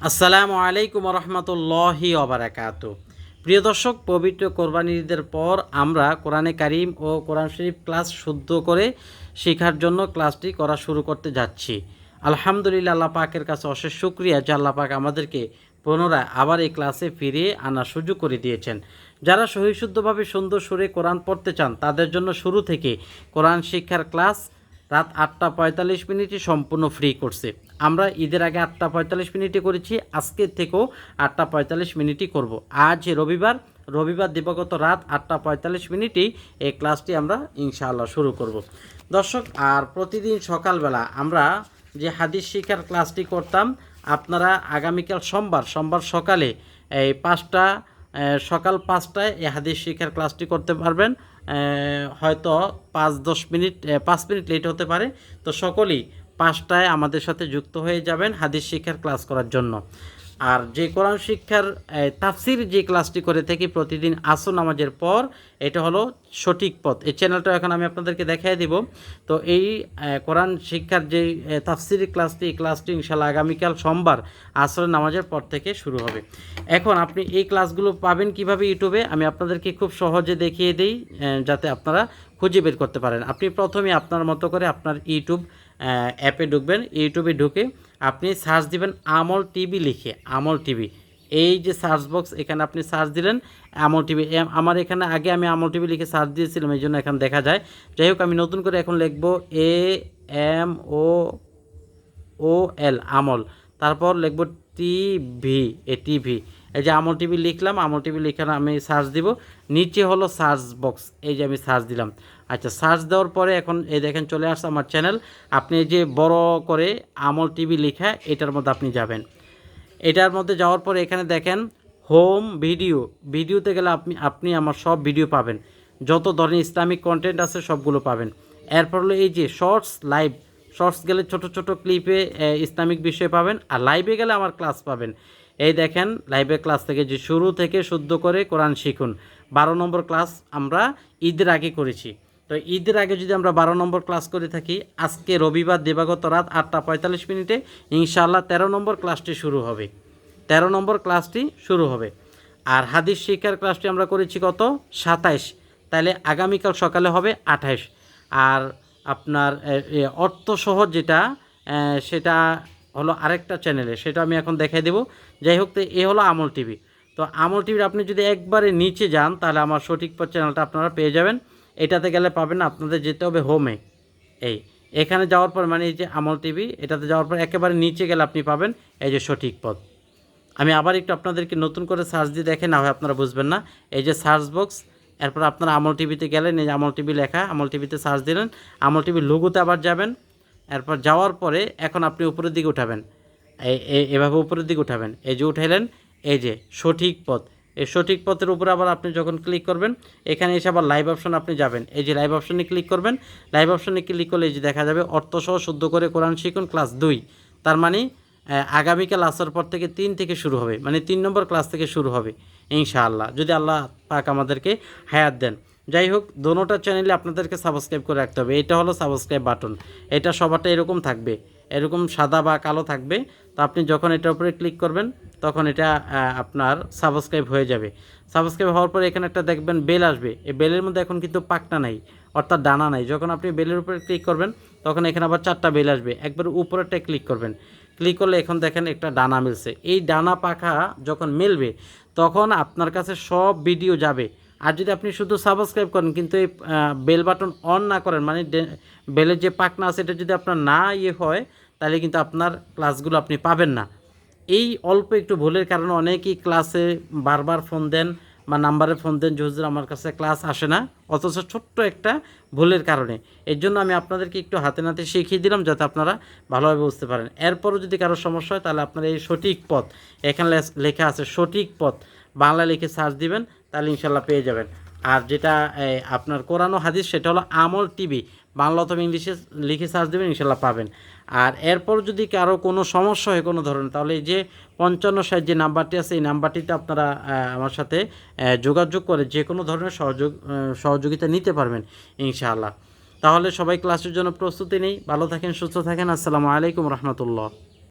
আসসালামু আলাইকুম রহমতুল্লাহি অবরাকাত প্রিয় দর্শক, পবিত্র কোরবানি ঈদের পর আমরা কোরআনে কারিম ও কোরআন শরীফ ক্লাস শুদ্ধ করে শেখার জন্য ক্লাসটি করা শুরু করতে যাচ্ছি। আলহামদুলিল্লাহ, আল্লাহ পাকের কাছে অশেষ শুক্রিয়া যে আল্লাহ পাক আমাদেরকে পুনরায় আবার এই ক্লাসে ফিরিয়ে আনার সুযোগ করে দিয়েছেন। যারা সহিশুদ্ধভাবে সুন্দর সুরে কোরআন পড়তে চান, তাদের জন্য শুরু থেকে কোরআন শিক্ষার ক্লাস রাত আটটা পঁয়তাল্লিশ মিনিটই সম্পূর্ণ ফ্রি করছে। আমরা ঈদের আগে আটটা পঁয়তাল্লিশ মিনিটে করেছি আজকের থেকেও আটটা পঁয়তাল্লিশ মিনিটই করব। আজ রবিবার রবিবার দিবাগত রাত আটটা পঁয়তাল্লিশ মিনিটেই এই ক্লাসটি আমরা ইনশাআল্লাহ শুরু করব। দর্শক, আর প্রতিদিন সকালবেলা আমরা যে হাদিস শিক্ষার ক্লাসটি করতাম, আপনারা আগামীকাল সোমবার সোমবার সকালে এই পাঁচটা সকাল পাঁচটায় এই হাদিস শিক্ষার ক্লাসটি করতে পারবেন। হয়তো পাঁচ, দশ মিনিট পাঁচ মিনিট লেট হতে পারে। তো সকলেই পাঁচটায় আমাদের সাথে যুক্ত হয়ে যাবেন হাদিস শিক্ষার ক্লাস করার জন্য। আর যে কোরআন শিক্ষার তাফসির যে ক্লাসটি করে থাকি প্রতিদিন আসর নামাজের পর, এটা হলো সঠিক পথ। এই চ্যানেলটা এখন আমি আপনাদেরকে দেখাই দিব। তো এই কোরআন শিক্ষার যে তাফসির ক্লাসটি, এই ক্লাসটি ইনশাল্লাহ আগামীকাল সোমবার আসরের নামাজের পর থেকে শুরু হবে। এখন আপনি এই ক্লাসগুলো পাবেন কীভাবে ইউটিউবে? আমি আপনাদেরকে খুব সহজে দেখিয়ে দিই যাতে আপনারা খুঁজে বের করতে পারেন। আপনি প্রথমে আপনার মতো করে আপনার ইউটিউব অ্যাপে ঢুকবেন। ইউটিউবে ঢুকে আপনি সার্চ দিবেন আমল টিভি লিখে, আমল টিভি। এই যে সার্চ বক্স এখানে আপনি সার্চ দিলেন আমল টিভি। আমার এখানে আগে আমি আমল টিভি লিখে সার্চ দিয়েছিলাম, এই জন্য এখানে দেখা যায়। যাই হোক, আমি নতুন করে এখন লিখব এ এম ও ও এল আমল। তারপর লিখব টিভি এ টিভি এই যে আমল টিভি লিখলাম আমল টিভি লিখানো আমি সার্চ দিব। নিচে হলো সার্চ বক্স এই যে আমি সার্চ দিলাম। আচ্ছা সার্চ দেওয়ার পরে এখন এই দেখেন চলে আসছে আমার চ্যানেল আপনি যে বড় করে আমল টিভি লেখা, এটার মধ্যে আপনি যাবেন। এটার মধ্যে যাওয়ার পরে এখানে দেখেন হোম ভিডিও ভিডিওতে গেলে আপনি আপনি আমার সব ভিডিও পাবেন। যত ধরনের ইসলামিক কন্টেন্ট আছে সবগুলো পাবেন। এরপর হলো এই যে শর্টস লাইভ শর্টস গেলে ছোট ছোট ক্লিপে ইসলামিক বিষয় পাবেন আর লাইভে গেলে আমার ক্লাস পাবেন। এই দেখেন লাইভে ক্লাস থেকে যে শুরু থেকে শুদ্ধ করে কোরআন শিখুন। বারো নম্বর ক্লাস আমরা ঈদের আগে করেছি। তো ঈদের আগে যদি আমরা বারো নম্বর ক্লাস করে থাকি, আজকে রবিবার দেবাগত রাত আটটা পঁয়তাল্লিশ মিনিটে ইনশাআল্লাহ তেরো নম্বর ক্লাসটি শুরু হবে। তেরো নম্বর ক্লাসটি শুরু হবে। আর হাদিস শিক্ষার ক্লাসটি আমরা করেছি কত? সাতাইশ। তাহলে আগামীকাল সকালে হবে আঠাইশ। আর আপনার এ, এ, অর্থ সহজ যেটা সেটা হলো আরেকটা চ্যানেলে সেটা আমি এখন দেখাই দেব। যাই হোক তো এ হলো আমল টিভি। তো আমল টিভির আপনি যদি একবারে নিচে যান তাহলে আমার সঠিক পথ চ্যানেলটা আপনারা পেয়ে যাবেন। এটাতে গেলে পাবেন আপনাদের যেতে হবে হোমে এই এখানে যাওয়ার পর মানে এই যে আমল টিভি এটাতে যাওয়ার পর একেবারে নিচে গেলে আপনি পাবেন এই যে সঠিক পথ। আমি আবার একটু আপনাদেরকে নতুন করে সার্চ দিয়ে দেখে না হয় আপনারা বুঝবেন না। এই যে সার্চ বক্স এরপর আপনারা আমল টিভিতে গেলেন, এই আমল টিভি লেখা, আমল টিভিতে সার্চ দিলেন, আমল টিভির লোগোতে আবার যাবেন, এরপর যাওয়ার পরে এখন আপনি উপরের দিকে উঠাবেন। এভাবে উপরের দিকে উঠাবেন। এই যে উঠাইলেন, এই যে সঠিক পথ। এই সঠিক পথের উপরে আবার আপনি যখন ক্লিক করবেন, এখানে এসে আবার লাইভ অপশন আপনি যাবেন। এই যে লাইভ অপশনে ক্লিক করবেন লাইভ অপশনে ক্লিক করলে এই যে দেখা যাবে অর্থসহ শুদ্ধ করে কোরআন শিখুন ক্লাস দুই। তার মানে আগামীকাল আসার পর থেকে তিন থেকে শুরু হবে। মানে তিন নম্বর ক্লাস থেকে শুরু হবে, ইনশাআল্লাহ। যদি আল্লাহ পাক আমাদেরকে হায়াত দেন। যাই হোক, দোনোটা চ্যানেলে আপনাদেরকে সাবস্ক্রাইব করে রাখতে হবে। এটা হলো সাবস্ক্রাইব বাটন এটা সবারটা এরকম থাকবে, এরকম সাদা বা কালো থাকবে। তো আপনি যখন এটার উপরে ক্লিক করবেন, তখন এটা আপনার সাবস্ক্রাইব হয়ে যাবে। সাবস্ক্রাইব হওয়ার পরে এখানে একটা দেখবেন বেল আসবে। এই বেলের মধ্যে এখন কিন্তু পাকটা নাই, অর্থাৎ ডানা নাই। যখন আপনি বেলের উপরে ক্লিক করবেন, তখন এখানে আবার চারটা বেল আসবে। একবার উপরেরটায় ক্লিক করবেন। ক্লিক করলে এখন দেখেন একটা ডানা মিলছে। এই ডানা পাখা যখন মিলবে, তখন আপনার কাছে সব ভিডিও যাবে। আর যদি আপনি শুধু সাবস্ক্রাইব করেন, কিন্তু এই বেল বাটন অন না করেন মানে বেলের যে পাকনা আছে, এটা যদি আপনার না ইয়ে হয়, তাহলে কিন্তু আপনার ক্লাসগুলো আপনি পাবেন না। এই অল্প একটু ভুলের কারণে অনেকেই ক্লাসে বারবার ফোন দেন বা নাম্বারে ফোন দেন যে হুজুর আমার কাছে ক্লাস আসে না, অথচ ছোট্ট একটা ভুলের কারণে। এর জন্য আমি আপনাদেরকে একটু হাতে নাতে শিখিয়ে দিলাম যাতে আপনারা ভালোভাবে বুঝতে পারেন। এরপরও যদি কারও সমস্যা হয়, তাহলে আপনারা এই সঠিক পথ, এখানে লেখা আছে সঠিক পথ বাংলা লিখে সার্চ দিবেন, তাহলে ইনশাল্লাহ পেয়ে যাবেন। আর যেটা আপনার কোরআন হাদিস, সেটা হলো আমল টিভি। বাংলা অথবা ইংলিশে লিখে সার্চ দেবেন ইনশাল্লাহ পাবেন। আর এরপর যদি কারও কোনো সমস্যা হয় কোনো ধরনের, তাহলে এই যে পঞ্চান্ন ষাট যে নাম্বারটি আছে, এই নাম্বারটিতে আপনারা আমার সাথে যোগাযোগ করে যে কোনো ধরনের সহযোগ সহযোগিতা নিতে পারবেন, ইনশাআল্লাহ। তাহলে সবাই ক্লাসের জন্য প্রস্তুতি নেই। ভালো থাকেন, সুস্থ থাকেন। আসসালামু আলাইকুম রহমতুল্লাহ।